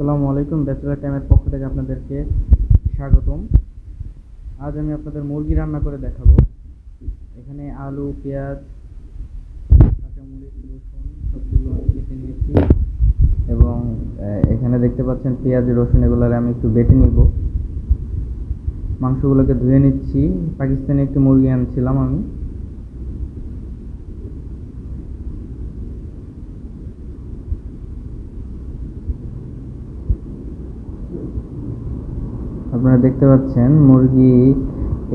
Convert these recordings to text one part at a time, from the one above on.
আসসালামু আলাইকুম ব্যাচেলার টাইমের পক্ষ থেকে আপনাদেরকে স্বাগতম। আজ আমি আপনাদের মুরগি রান্না করে দেখাবো। এখানে আলু, পেঁয়াজ, কাঁচামরিচ, রসুন সবগুলো আমি কেটে নিয়েছি। এবং এখানে দেখতে পাচ্ছেন পেঁয়াজ, রসুন এগুলো আমি একটু বেটে নিব। মাংসগুলোকে ধুয়ে নিচ্ছি। পাকিস্তানি একটি মুরগি আনছিলাম আমি। আপনারা দেখতে পাচ্ছেন, মুরগি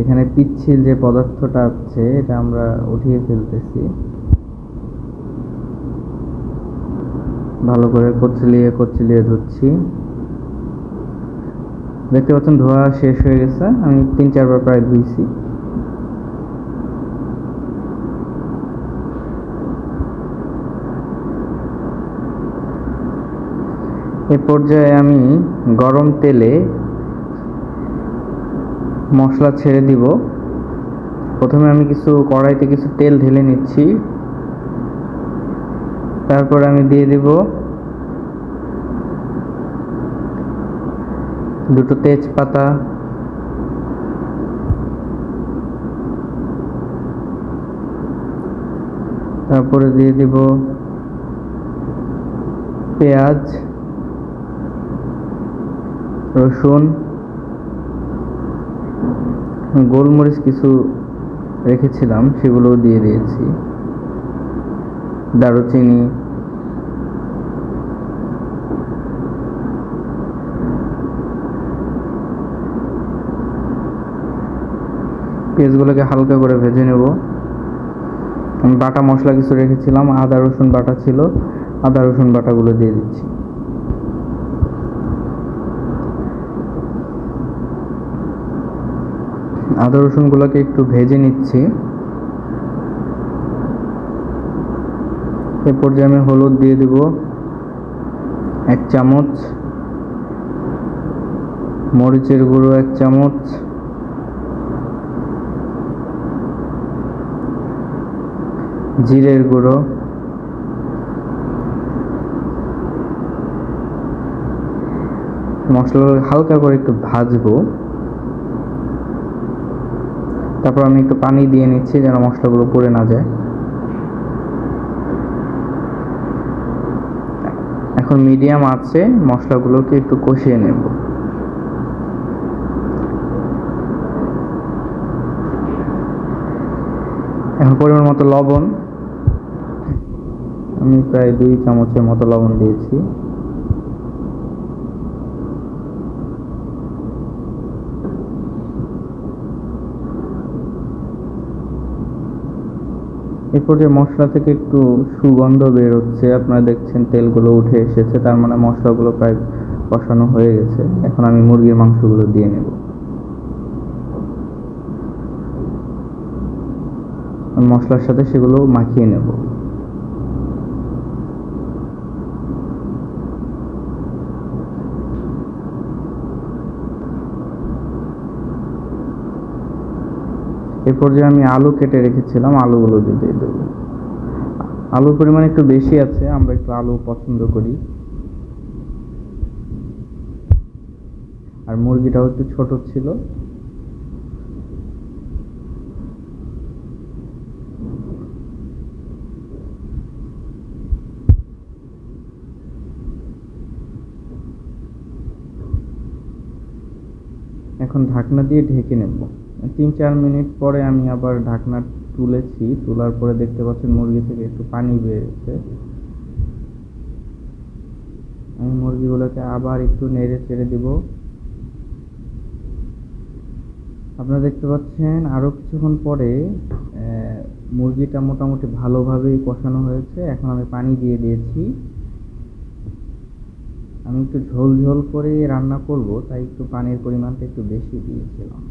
এখানে পিচ্ছিল যে পদার্থটা আছে, এটা আমরা উঠিয়ে ফেলতেছি। ভালো করে কচলিয়ে কচলিয়ে ধুচ্ছি দেখতে পাচ্ছেন, ধোয়া শেষ হয়ে গেছে। আমি তিন চারবার প্রায় ধুইছি। এ পর্যায়ে আমি গরম তেলে মশলা ছেড়ে দিব। প্রথমে আমি কিছু কড়াইতে কিছু তেল ঢেলে নিচ্ছি। তারপর আমি দিয়ে দিব দুটো তেজপাতা। তারপরে দিয়ে দিব পেঁয়াজ, রসুন। গোলমরিচ কিছু রেখেছিলাম সেগুলোও দিয়ে দিয়েছি। দারুচিনি। পেঁয়াজগুলোকে হালকা করে ভেজে নেব। আমি বাটা মশলা কিছু রেখেছিলাম, আদা রসুন বাটা ছিল, আদা রসুন বাটাগুলো দিয়ে দিচ্ছি। আদা রসুনগুলোকে একটু ভেজে নিচ্ছি। এ পর্যায়ে আমি হলুদ দিয়ে দিব এক চামচ, মরিচের গুঁড়ো এক চামচ, জিরের গুঁড়ো, মশলা হালকা করে একটু ভাজবো। তারপর আমি একটু পানি দিয়ে নিচ্ছি যেন মশলাগুলো পুড়ে না যায়। এখন মিডিয়াম আছে, মশলাগুলোকে একটু কষিয়ে নেব। এখন পরিমাণ মতো লবণ। আমি প্রায় দুই চামচের মতো লবণ দিয়েছি। এরপর যে মশলা থেকে একটু সুগন্ধ বের হচ্ছে আপনারা দেখছেন তেলগুলো উঠে এসেছে, তার মানে মশলাগুলো প্রায় কষানো হয়ে গেছে। এখন আমি মুরগির মাংসগুলো দিয়ে নেব। মশলার সাথে সেগুলো মাখিয়ে নেব। এরপর যে আমি আলু কেটে রেখেছিলাম, আলুগুলো দিয়ে দেবো। আলুর পরিমাণ একটু বেশি আছে, আমরা একটু আলু পছন্দ করি। আর মুরগিটাও একটু ছোট ছিল। এখন ঢাকনা দিয়ে ঢেকে নেব। তিন চার মিনিট পরে আমি আবার ঢাকনা তুলেছি, তোলার পরে দেখতে পাচ্ছেন মুরগি থেকে একটু পানি বেরিয়েছে আমি মুরগিগুলোকে আবার একটু নেড়ে ছেড়ে দিব। আপনারা দেখতে পাচ্ছেন আরও কিছুক্ষণ পরে মুরগিটা মোটামুটি ভালোভাবেই কষানো হয়েছে। এখন আমি পানি দিয়ে দিয়েছি। আমি একটু ঝোল ঝোল করে রান্না করব, তাই একটু পানির পরিমাণটা একটু বেশি দিয়েছিলাম।